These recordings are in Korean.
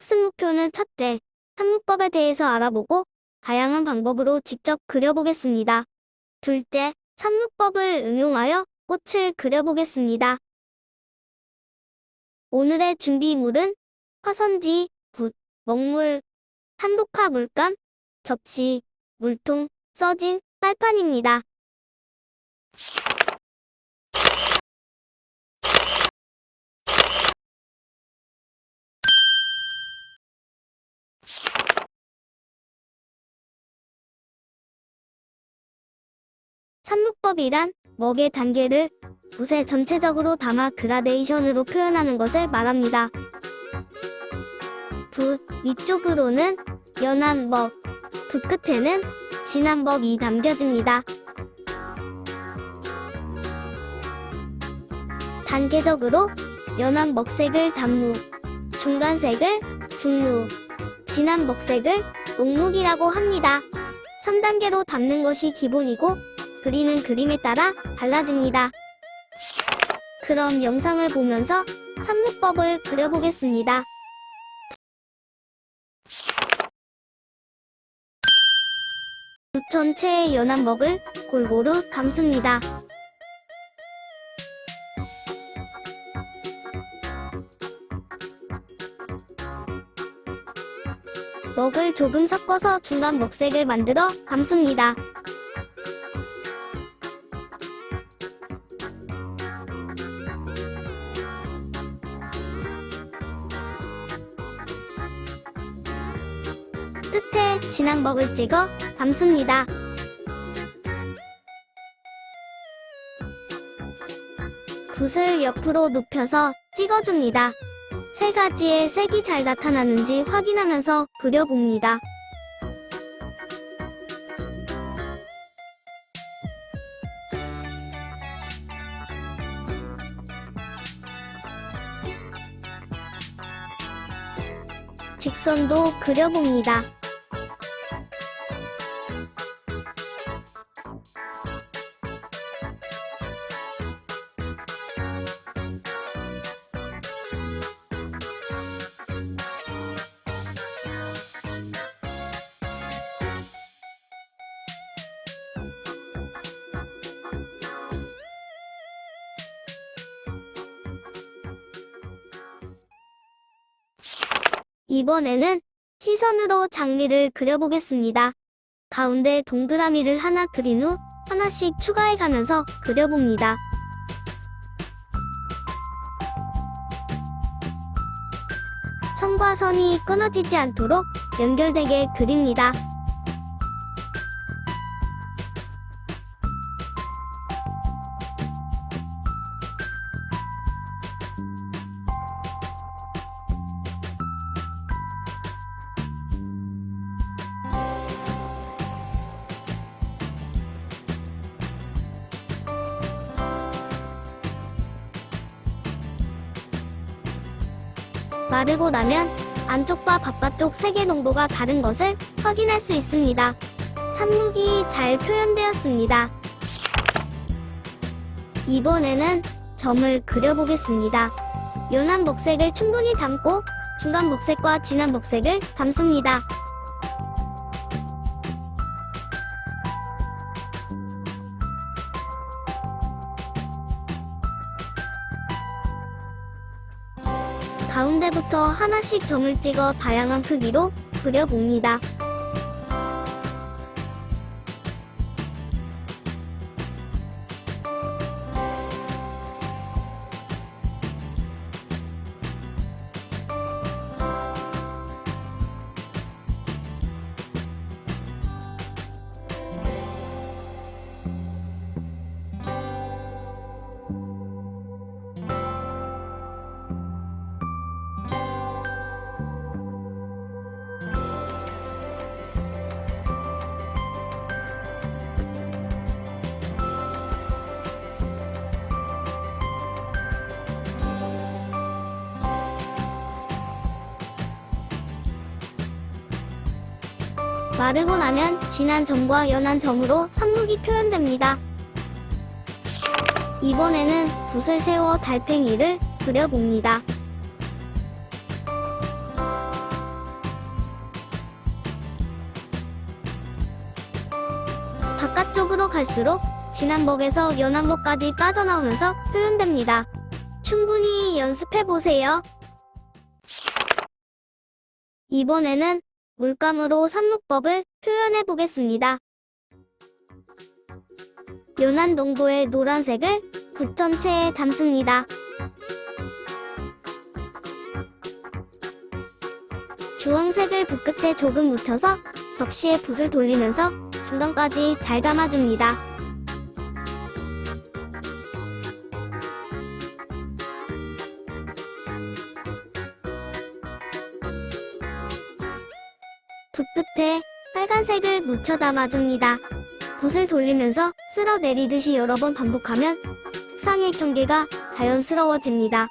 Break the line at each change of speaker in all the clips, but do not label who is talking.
학습 목표는 첫째, 산무법에 대해서 알아보고 다양한 방법으로 직접 그려보겠습니다. 둘째, 산무법을 응용하여 꽃을 그려보겠습니다. 오늘의 준비물은 화선지, 붓, 먹물, 한독화 물감, 접시, 물통, 써진 빨판입니다. 산무법이란 먹의 단계를 붓에 전체적으로 담아 그라데이션으로 표현하는 것을 말합니다. 붓 위쪽으로는 연한 먹, 붓 끝에는 진한 먹이 담겨집니다. 단계적으로 연한 먹색을 단무, 중간색을 중무, 진한 먹색을 녹묵이라고 합니다. 3단계로 담는 것이 기본이고 그리는 그림에 따라 달라집니다. 그럼 영상을 보면서 산무법을 그려보겠습니다. 붓 전체의 연한 먹을 골고루 담습니다. 먹을 조금 섞어서 중간 먹색을 만들어 담습니다. 진한 먹을 찍어 담습니다. 붓을 옆으로 눕혀서 찍어줍니다. 세 가지의 색이 잘 나타나는지 확인하면서 그려봅니다. 직선도 그려봅니다. 이번에는 시선으로 장미를 그려보겠습니다. 가운데 동그라미를 하나 그린 후 하나씩 추가해 가면서 그려봅니다. 선과 선이 끊어지지 않도록 연결되게 그립니다. 마르고 나면 안쪽과 바깥쪽 색의 농도가 다른 것을 확인할 수 있습니다. 찬묵이 잘 표현되었습니다. 이번에는 점을 그려보겠습니다. 연한 목색을 충분히 담고 중간 목색과 진한 목색을 담습니다. 가운데부터 하나씩 점을 찍어 다양한 크기로 그려봅니다. 마르고 나면 진한 점과 연한 점으로 선묵이 표현됩니다. 이번에는 붓을 세워 달팽이를 그려봅니다. 바깥쪽으로 갈수록 진한 먹에서 연한 먹까지 빠져나오면서 표현됩니다. 충분히 연습해보세요. 이번에는 물감으로 산묵법을 표현해 보겠습니다. 연한 농도의 노란색을 붓 전체에 담습니다. 주황색을 붓 끝에 조금 묻혀서 접시에 붓을 돌리면서 중간까지 잘 담아줍니다. 빨간색을 묻혀 담아줍니다. 붓을 돌리면서 쓸어 내리듯이 여러 번 반복하면 색상의 경계가 자연스러워집니다.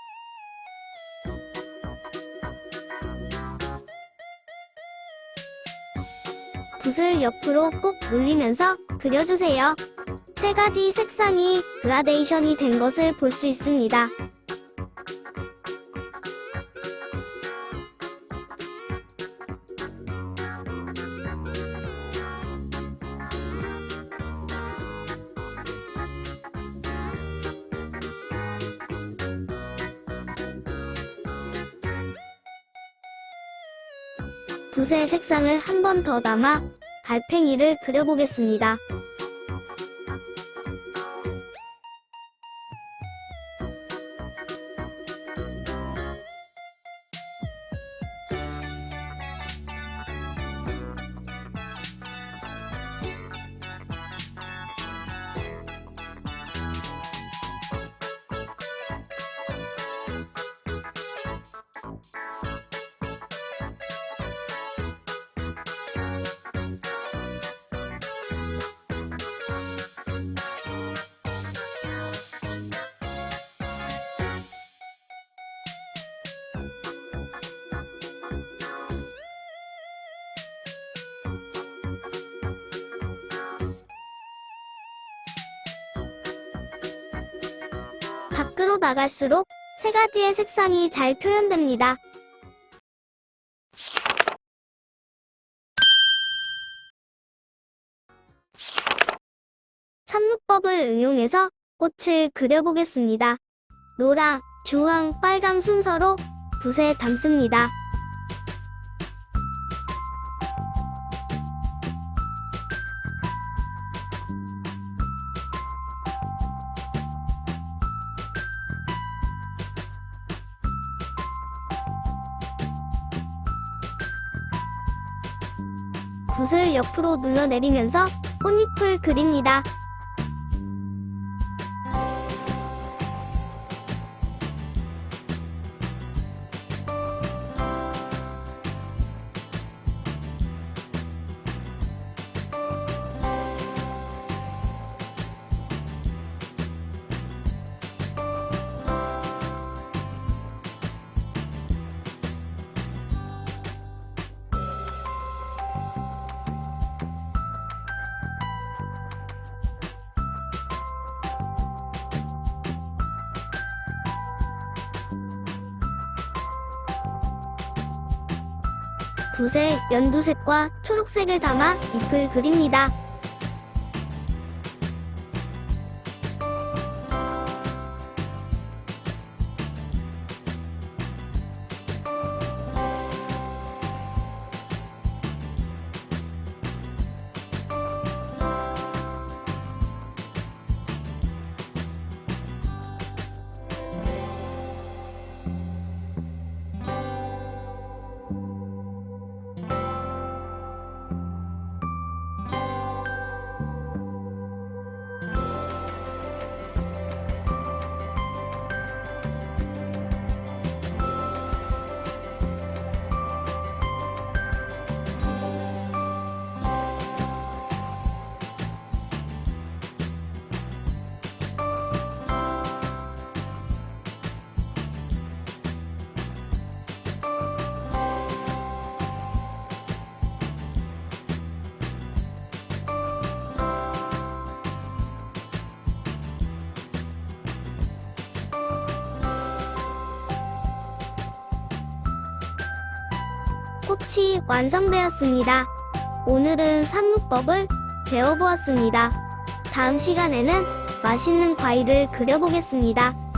붓을 옆으로 꾹 눌리면서 그려주세요. 세 가지 색상이 그라데이션이 된 것을 볼 수 있습니다. 붓의 색상을 한 번 더 담아 달팽이를 그려보겠습니다. 나갈수록 세 가지의 색상이 잘 표현됩니다. 참묵법을 응용해서 꽃을 그려보겠습니다. 노랑, 주황, 빨강 순서로 붓에 담습니다. 붓을 옆으로 눌러내리면서 꽃잎을 그립니다. 붓에 연두색과 초록색을 담아 잎을 그립니다. 꽃이 완성되었습니다. 오늘은 산무법을 배워보았습니다. 다음 시간에는 맛있는 과일을 그려보겠습니다.